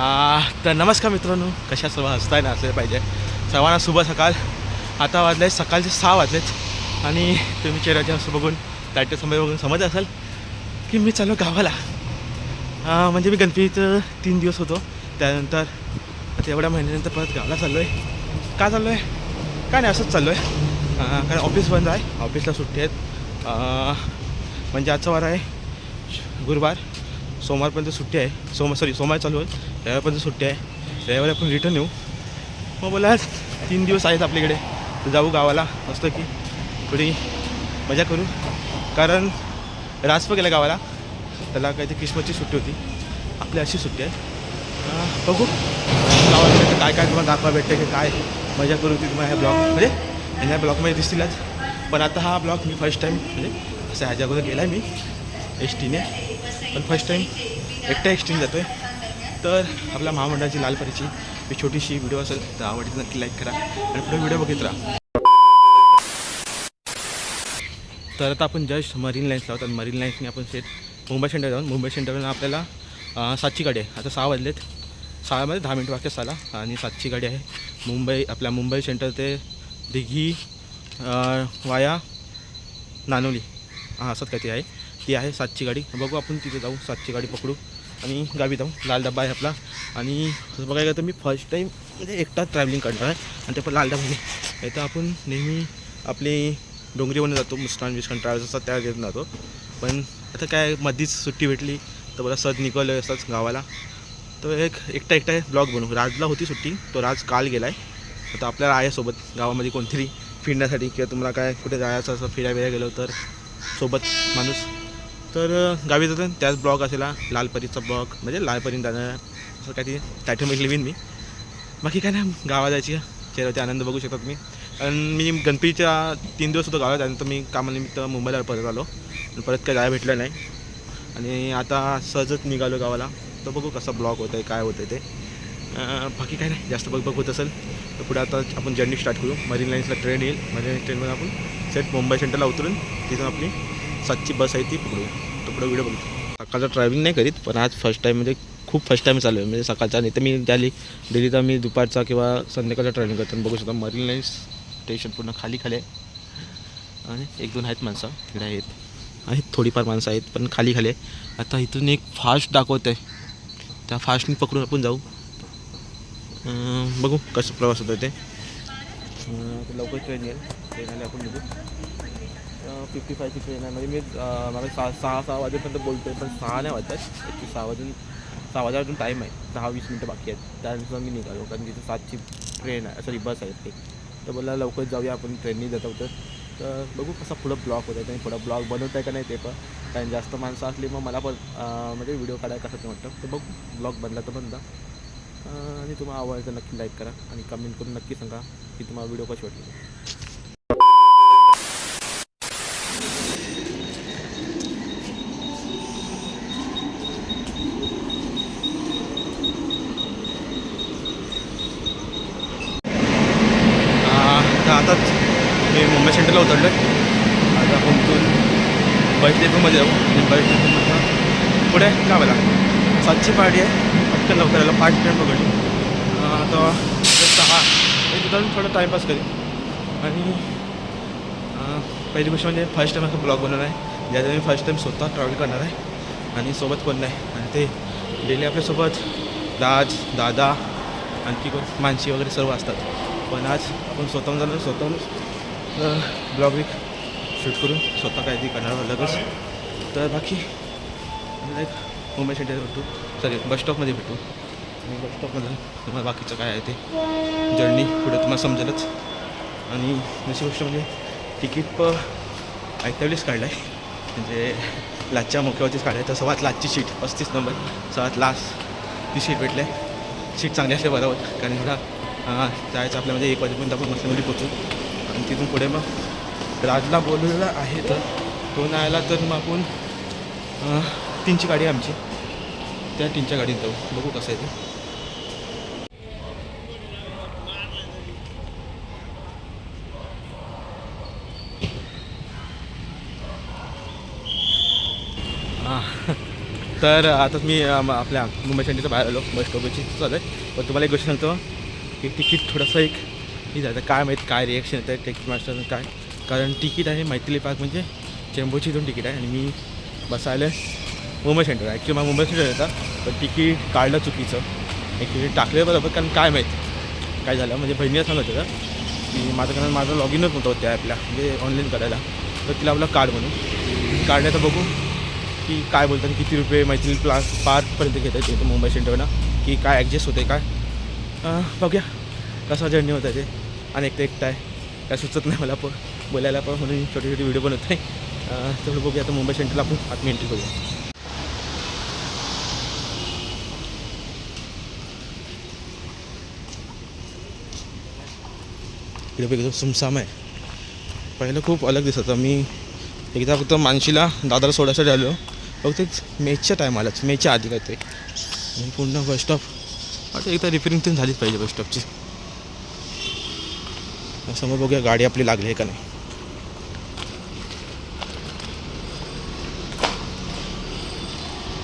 तर नमस्कार मित्रांनो कशा सर्व हसताय ना असले पाहिजे. सर्वांना शुभ सकाळ. आता वाजले सकाळचे सहा वाजलेत. आणि तुम्ही चेहऱ्याच्या असं बघून लाइट समोर बघून समजत असाल की मी चालू गावाला. म्हणजे मी गणपतीचं तीन दिवस होतो. त्यानंतर आता एवढ्या महिन्यानंतर परत गावाला चाललो आहे का चाललो आहे काय नाही असंच चाललो आहे कारण ऑफिस बंद आहे. ऑफिसला सुट्टी आहेत. म्हणजे आजचा वार आहे. गुरुवार. सोमवारपर्यंत सुट्टी आहे. सोमवार सॉरी सोमवार चालू आहे रविवारपर्यंत सुट्टी आहे. रविवारी आपण रिटर्न येऊ. मग बोला तीन दिवस आहेत आपल्याकडे. तर जाऊ गावाला. मस्त की. थोडी मजा करू. कारण राज पण गेला गावाला. त्याला काहीतरी क्रिसमसची सुट्टी होती. आपली अशी सुट्टी आहे. बघू. गावाला भेटतं काय काय तुम्हाला दाखवा भेटते की काय. मजा करू ती तुम्हाला ह्या ब्लॉग. म्हणजे ह्या ब्लॉगमध्ये दिसतीलच पण आता हा ब्लॉग मी फर्स्ट टाईम म्हणजे असं ह्याच्या अगोदर गेला आहे मी एस टीने पण फर्स्ट टाईम एकट्या एस टीने जातो आहे तर आपल्या महामंडळाची लालपरीची ही छोटीशी व्हिडिओ असेल तर आवडीचं नक्की लाईक करा आणि पुढे व्हिडिओ बघित राहा. तर आता आपण जस्ट मरीन लाईन्स आहोत आणि मरीन लाईन्सने आपण सेट मुंबई सेंटर जाऊन मुंबई सेंटरवरून आपल्याला सातची गाडी आहे. आता सहा वाजलेत. सहामध्ये दहा मिनिट वाक्य आला आणि सातची गाडी आहे. मुंबई आपल्या मुंबई सेंटर ते दिघी वाया नानोली. हां असंच काही आहे? ती आहे सातची गाडी. बघू आपण तिथे जाऊ सातची गाडी पकडू. आणि गावी जाऊ लाल डबा आहे आपला. आणि तसं बघायला गेलं तर मी फर्स्ट टाईम म्हणजे एकटाच ट्रॅव्हलिंग करणार आहे. आणि ते पण लाल डबाने तर आपण नेहमी आपली डोंगरीवरून जातो मुस्कान विस्कान ट्रॅव्हल्स असतात त्या घेऊन जातो. पण आता काय मधीच सुट्टी भेटली तर मला सहज निघाले असंच गावाला. तर एक एकटा एकटा ब्लॉग बनवू. राजला होती सुट्टी तो राज काल गेला आहे आता आपल्याला आहे सोबत गावामध्ये कोणतरी फिरण्यासाठी किंवा तुम्हाला काय कुठे जायचं असं फिरायला गेलो तर सोबत माणूस तर गावी जातो त्याच ब्लॉग असेल लालपरीचा ब्लॉग. म्हणजे लालपरी जाणं असं काहीतरी टायटल लिवीन मी. बाकी काय नाही गावात जायची चेहऱ्यावरती आनंद बघू शकता तुम्ही. कारण मी गणपतीच्या तीन दिवस होतो गावात. त्यानंतर मी कामानिमित्त मुंबईला परत आलो. आणि परत काय जायला भेटलं नाही. आणि आता सहजच निघालो गावाला. तर बघू कसा ब्लॉग होतं आहे काय होतं आहे ते बाकी काय नाही. जास्त बघ बघ होत असेल तर पुढे आता आपण जर्नी स्टार्ट करू. मरीन लाईन्सला ट्रेन येईल. मरीन लाईन्स ट्रेनमध्ये आपण सेट मुंबई सेंटरला उतरून तिथून आपली सातची बस आहे ती पकडू तर पुढे व्हिडिओ बघतो. सकाळचा ट्रॅव्हलिंग नाही करीत पण आज फर्स्ट टाईम म्हणजे खूप फर्स्ट टाईम चालू आहे म्हणजे सकाळचा नाही तर मी त्याली तर मी दुपारचा किंवा संध्याकाळचा ट्रॅव्हलिंग करतो. आणि बघू शकतो मरीन लाईन स्टेशन पूर्ण खाली खाली आहे. आणि एक दोन आहेत माणसं तिकडे आहेत. आहेत थोडीफार माणसं आहेत पण खाली खाली आहे. आता इथून एक फास्ट दाखवत आहे त्या फास्टने पकडून आपण जाऊ. बघू कसं प्रवास होतो ते. लवकर ट्रेन येईल. ट्रेन आले आपण बघू फिफ्टी फायची ट्रेन आहे. म्हणजे मी मला सहा सहा सहा वाजेपर्यंत बोलतो आहे पण सहा नाही वाजतात ॲक्च्युली सहा वाजून सहा वाजा अजून टाईम आहे. दहा वीस मिनटं बाकी आहेत. त्यानंतर मी निघालो कारण तिथे सातची ट्रेन आहे सॉरी बस आहे ते. तर बोला लवकर जाऊया आपण ट्रेननी जात होतं. तर बघू कसा पुढं ब्लॉग होत आहे आणि पुढं ब्लॉग बनवत आहे का नाही ते पण. कारण जास्त माणसं असली मग मला पण म्हणजे व्हिडिओ काढायला कसं ते वाटतं तर बघू ब्लॉग बनला तर बनला. आणि तुम्हाला आवडतं नक्की लाईक करा. आणि कमेंट करून नक्की सांगा की तुम्हाला व्हिडिओ कशी वाटली तर आता मी मुंबई सेंटरला उतरलो आहे आता आपण इथून बस डेपोमध्ये जाऊ आणि बस डेपोमधनं पुढे गावाला सातची पार्टी आहे. पटकन लवकर आलं. पाच मिनिट पकडली आता सहा. मी तिथं थोडं टाईमपास करेन. आणि पहिली गोष्ट म्हणजे फर्स्ट टाईम असं ब्लॉग बनवणार आहे. ज्याच्यात मी फर्स्ट टाईम स्वतः ट्रॅव्हल करणार आहे. आणि सोबत कोण नाही. आणि ते डेली आपल्यासोबत राज दादा आणखी कोण? मानसी वगैरे सर्व असतात. पण आज आपण स्वतःहून जाणार स्वतःहून ब्लॉग वीक शूट करून स्वतः काहीतरी करणार लगेच. तर बाकी लाईक मुंबई सेंटर भेटू. सॉरी बस स्टॉपमध्ये भेटू. आणि बस स्टॉपमधलं तुम्हाला बाकीचं काय आहे ते जर्नी पुढे तुम्हाला समजेलच. आणि दुसरी गोष्ट म्हणजे तिकीट प ऐकतावेळीच काढलं आहे म्हणजे लाचच्या मुख्यवरतीच काढलं आहे तर सर्वात लाचची सीट पस्तीस नंबर. सर्वात लास्ट ती सीट भेटली आहे सीट चांगली असते बरोबर. कारण एवढा अं, जायचं आपल्यामध्ये एक वाजेपर्यंत आपण मसल्यामध्ये पोचू आणि तिथून पुढे मग राजला बोलवलेलं आहे तर तो नाही आला तर मग आपण टीनची तीनची गाडी आहे आमची. त्या तीनच्या गाडीत जाऊ. बघू कसं आहे ते. तर आता मी आपल्या मुंबई सेंटरच्या बाहेर आलो. बस स्टॉपची चालू आहे. पण तुम्हाला एक गोष्ट सांगतो. की तिकीट थोडंसं एक हे झालं. काय माहीत काय रिॲक्शन येतं आहे तिकीट मास्टर काय. कारण तिकीट आहे मैथिली पार्क म्हणजे चेंबूरची दोन तिकीट आहे. आणि मी बसायला मुंबई सेंटर ॲक्च्युली मला मुंबई सेंटर येतं पण तिकीट काढलं चुकीचं. ॲक्च्युली टाकलं बरोबर कारण काय माहीत? काय झालं? म्हणजे बहिणीला सांगत होतं की माझं कारण माझं लॉग इनच नव्हतं त्या ॲपला म्हणजे ऑनलाईन करायला. तर तिला आपलं कार्ड म्हणून. काढण्याचं बघू की काय बोलतात किती रुपये मैत्री प्लास पार्कपर्यंत घेत आहेत तिथं मुंबई सेंटरला की काय ॲडजस्ट होते काय? बघूया. कसा जर्नी होत आहे ते. आणि एकटं एकटं आहे. काय सुचत नाही मला पण. बोलायला पण म्हणून छोटी छोटी व्हिडिओ बनवत आहे तेवढं बघूया. आता मुंबई सेंटरला आपण आत्मी एंट्री करूया. इकडे पण एकदम सुमसाम आहे. पहिलं खूप अलग दिसत. होतं मी एकदा फक्त मानशीला दादाला सोडायसाठी आलो. फक्त मेच्या टायमालाच मेच्या आधी काय ते आणि पूर्ण बस स्टॉप आता एकदा रिपेरिंग पण झालीच पाहिजे बस स्टॉपची समोर बघूया गाडी आपली लागली आहे का नाही.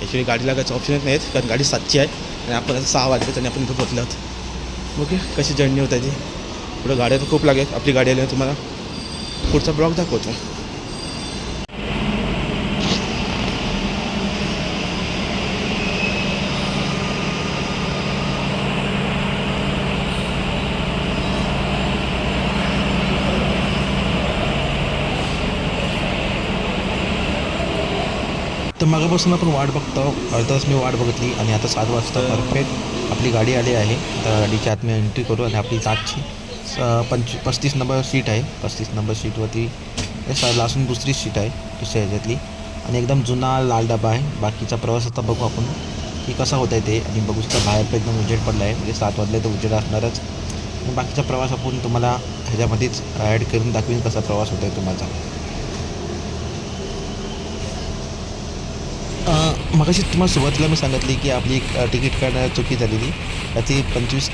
ॲक्च्युली गाडी लागायचं ऑप्शनच नाहीत कारण गाडी सातची आहे. आणि आपण आता सहा वाजले आणि आपण इथं पोचलो आहोत. बघूया कशी जर्नी होत आहे ती. पुढं गाड्या तर खूप लागेल. आपली गाडी आली तुम्हाला? पुढचा ब्लॉक दाखवतो. तर मागापासून आपण वाट बघतो. अर्धा तास मी वाट बघितली आणि आता सात वाजता परफेक्ट आपली गाडी आली आहे. तर गाडीच्या आत मी एंट्री करू आणि आपली सातची पंच पस्तीस नंबर सीट आहे. पस्तीस नंबर सीटवरती लासून दुसरी सीट आहे दुसऱ्या ह्याच्यातली. आणि एकदम जुना लाल डबा आहे. बाकीचा प्रवास आता बघू आपण की कसा होत आहे ते. आणि बघू शकता बाहेर पण एकदम उजेड पडला आहे म्हणजे सात वाजले तर उजेड असणारच. आणि बाकीचा प्रवास आपण तुम्हाला ह्याच्यामध्येच ॲड करून दाखवीन कसा प्रवास होत आहे तुम्हाला. मगाशी तुम्हाला सुरुवातीला मी सांगितले की आपली एक, तिकीट काढण्यात चुकी झालेली. त्याची पंचवीस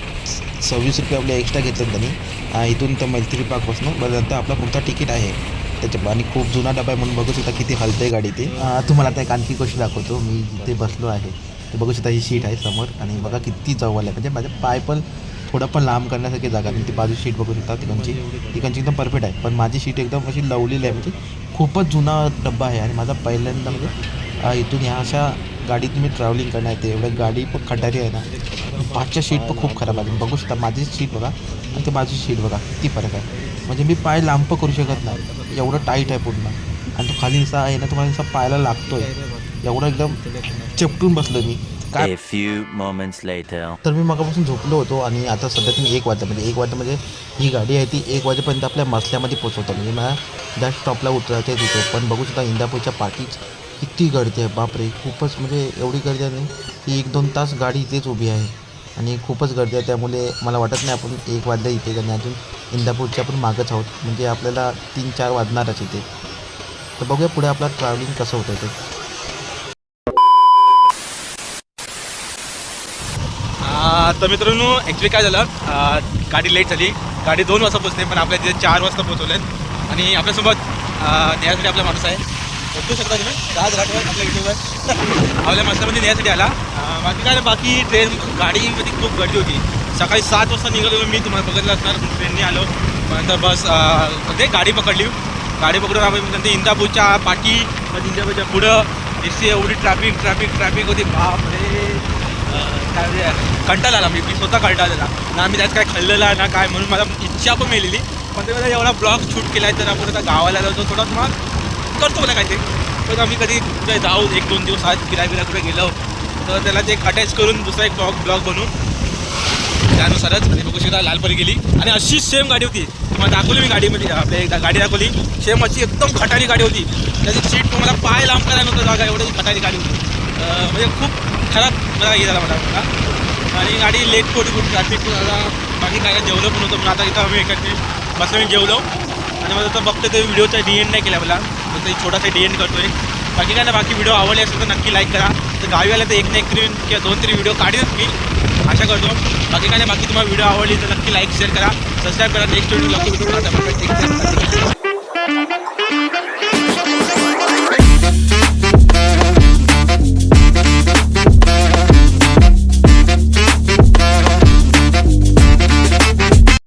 सव्वीस रुपये आपले एक्स्ट्रा घेतले त्यांनी. इथून तर मैत्री पार्कपासून बरं नंतर आपला पुढचा तिकीट आहे. त्याच्या आणि खूप जुना डबा आहे म्हणून बघू शकता किती हलते गाडी ते. तुम्हाला आता एक आणखी गोष्ट दाखवतो. मी जिथे बसलो आहे. ते बघू शकता ही सीट आहे समोर. आणि बघा किती जवळ आहे. म्हणजे माझे पाय पण थोडं पण लांब करण्यासारखी जागा आणि ती बाजू सीट बघू शकता. तिकडची तिकडची एकदम परफेक्ट आहे. पण माझी सीट एकदम अशी लवलेली आहे. म्हणजे खूपच जुना डब्बा आहे. आणि माझा पहिल्यांदा म्हणजे इथून ह्या अशा गाडीत मी ट्रॅव्हलिंग करण्यात येते एवढं गाडी पण खटारी आहे ना. पाचच्या सीट पण खूप खराब आहे बघू शकता माझी सीट बघा आणि ते माझी सीट बघा. किती फरक आहे. म्हणजे मी पाय लांब पण करू शकत नाही. एवढं टाईट आहे पूर्ण. आणि तो खाली निसा आहे ना तुम्हाला निसा पायाला लागतोय. एवढं एकदम चपटून बसलो मी. काय few moments later. तर मी मगापासून झोपलो होतो आणि आता सध्या तुम्ही एक वाजता म्हणजे एक वाजता म्हणजे ही गाडी आहे ती एक वाजेपर्यंत आपल्या मसल्यामध्ये पोचवतो म्हणजे मला ज्या स्टॉपला उतरायचं आहे तिथं. पण बघू शकता इंदापूरच्या पाठीच किती गर्दी आहे बापरे. खूपच म्हणजे एवढी गर्दी आहे की एक दोन तास गाडी इथेच उभी आहे. आणि खूपच गर्दी आहे. त्यामुळे मला वाटत नाही आपण एक वाजल्या इथे आणि अजून इंदापूरच्या आपण मागच आहोत. म्हणजे आपल्याला तीन चार वाजणारच इथे. तर बघूया पुढे आपलं ट्रॅव्हलिंग कसं होतं ते. तर मित्रांनो ॲक्च्युली काय झालं? गाडी लेट झाली. गाडी दोन वाजता पोचते पण आपल्या तिथे चार वाजता पोचवलेत आणि आपल्यासोबत आ, आपला माणूस आहे. बघू शकता तुम्ही. राज राठवर आपल्या युट्यूबवर आपल्या माणसामध्ये नेण्यासाठी आला. बाकी काय बाकी ट्रेन गाडीमध्ये खूप गर्दी होती. सकाळी सात वाजता निघालो मी तुम्हाला बघितलं असणार ट्रेनने आलो. नंतर बस ते गाडी पकडली. गाडी पकडून आम्ही नंतर इंदापूरच्या पाठी इंदापूरच्या पुढं एसी एवढी ट्रॅफिक ट्रॅफिक ट्रॅफिक होती. बाप रे काय कंटाळा आला मी मी स्वतः कंटाळलेला ना मी त्यात काय खाल्लेला ना काय म्हणून मला इच्छा पण मिळालेली. पण ते मला एवढा ब्लॉग शूट केला आहे तर आपण आता गावाला जातो थोडा तुम्हाला करतो मला काय ते. पण आम्ही कधी कुठे जाऊ एक दोन दिवस आज फिराय फिराय कुठे गेलो तर त्याला ते एक अटॅच करून दुसरा एक ब्लॉग ब्लॉग बनवून त्यानुसारच आणि बघू शकता लालपरी गेली. आणि अशीच सेम गाडी होती. तुम्हाला दाखवली मी गाडीमध्ये आपल्या एकदा गाडी दाखवली. सेम अशी एकदम खटारी गाडी होती. त्याची सीट तुम्हाला पाय लांब करायला नव्हतं जागा एवढी खटारी गाडी होती. म्हणजे खूप खराब मला हे झाला मला आणि गाडी लेट पोटी खूप ट्रॅफिक झाला बाकी काय काय जेवलो पण होतं पण आता इथं आम्ही एखादी बसलं मी जेवलो. आणि मला आता बघतो ते व्हिडिओचा डी एन नाही केला मला. तर ते छोटासा डी एन करतोय. बाकी काय ना बाकी व्हिडिओ आवडले असेल तर नक्की लाईक करा. तर गावी आल्या तर एक ना एक तरी किंवा दोन तरी व्हिडिओ काढेनच मी. आशा करतो. बाकी काय ना बाकी तुम्हाला व्हिडिओ आवडली तर नक्की लाईक शेअर करा. सबस्क्राईब करा. नेक्स्ट व्हिडिओ लवकर